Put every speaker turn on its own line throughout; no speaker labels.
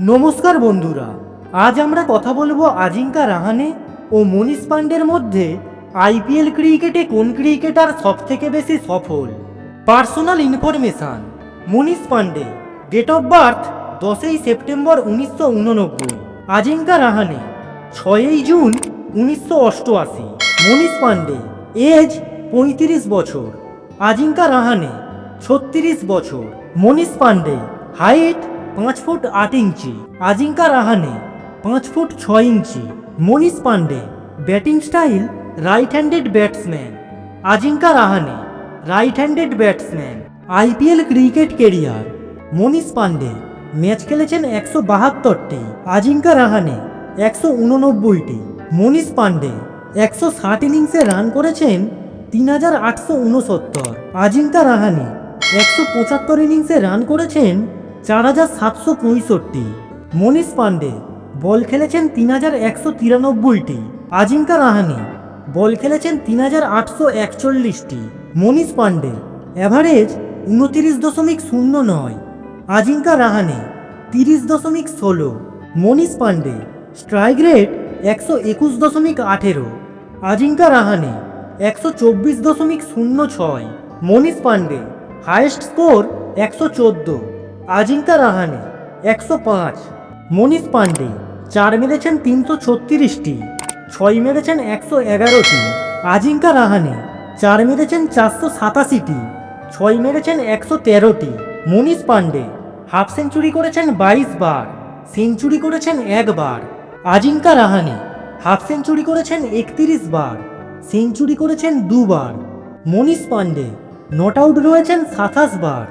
নমস্কার বন্ধুরা, আজ আমরা কথা বলব আজিঙ্কা রাহানে ও মনীষ পান্ডের মধ্যে আইপিএল ক্রিকেটে কোন ক্রিকেটার সব থেকে বেশি সফল? Personal information, Manish Pandey date of birth দশই সেপ্টেম্বর উনিশশো উননব্বই, আজিঙ্কা রাহানে ছয়ই জুন উনিশশো অষ্টআশি, মনীষ পান্ডে এজ পঁয়ত্রিশ বছর, আজিঙ্কা রাহানে ছত্রিশ বছর, মনীষ পান্ডে হাইট পাঁচ ফুট আট ইঞ্চি, আজিঙ্কা রাহানে পাঁচ ফুট ছয় inch, Manish Pandey batting style right handed batsman Ajinkya Rahane right handed batsman IPL cricket career. Manish Pandey match খেলেছেন একশো বাহাত্তরটি, আজিঙ্কা রাহানে একশো উননব্বইটি, মনীষ পান্ডে একশো ষাট ইনিংসে রান করেছেন তিন হাজার আটশো উনসত্তর, আজিঙ্কা রাহানে একশো পঁচাত্তর ইনিংসে রান করেছেন চার হাজার সাতশো পঁয়ষট্টি। মনীষ পান্ডে বল খেলেছেন তিন হাজার একশো তিরানব্বইটি। আজিঙ্কা রাহানে, বল খেলেছেন তিন হাজার আটশো একচল্লিশটি। মনীষ পান্ডে অ্যাভারেজ উনতিরিশ দশমিক শূন্য নয়। আজিঙ্কা রাহানে, তিরিশ দশমিক ষোলো। মনীষ পান্ডে স্ট্রাইক রেট একশো একুশ দশমিক আঠেরো। আজিঙ্কা রাহানে, একশো চব্বিশ দশমিক শূন্য ছয়। মনীষ পান্ডে হায়েস্ট স্কোর একশো চোদ্দ। আজিঙ্কা রাহানে একশো পাঁচ, মনীষ পান্ডে চার মেরেছেন তিনশো ছত্রিশটি, ছয় মেরেছেন একশো এগারোটি আজিঙ্কা রাহানে চার মেরেছেন চারশো সাতাশিটি, ছয় মেরেছেন একশো তেরোটি, মনীষ পান্ডে হাফ সেঞ্চুরি করেছেন বাইশ বার, সেঞ্চুরি করেছেন একবার আজিঙ্কা রাহানে হাফ সেঞ্চুরি করেছেন একত্রিশ বার, সেঞ্চুরি করেছেন দুবার মনীষ পান্ডে নট আউট রয়েছেন সাতাশ বার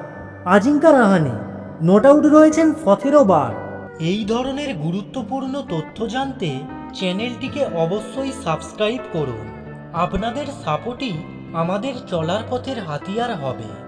আজিঙ্কা রাহানে নট আউট রয়েছেন সতেরো বার। এই ধরনের গুরুত্বপূর্ণ তথ্য জানতে চ্যানেলটিকে অবশ্যই সাবস্ক্রাইব করুন। আপনাদের সাপোর্টই আমাদের চলার পথের হাতিয়ার হবে।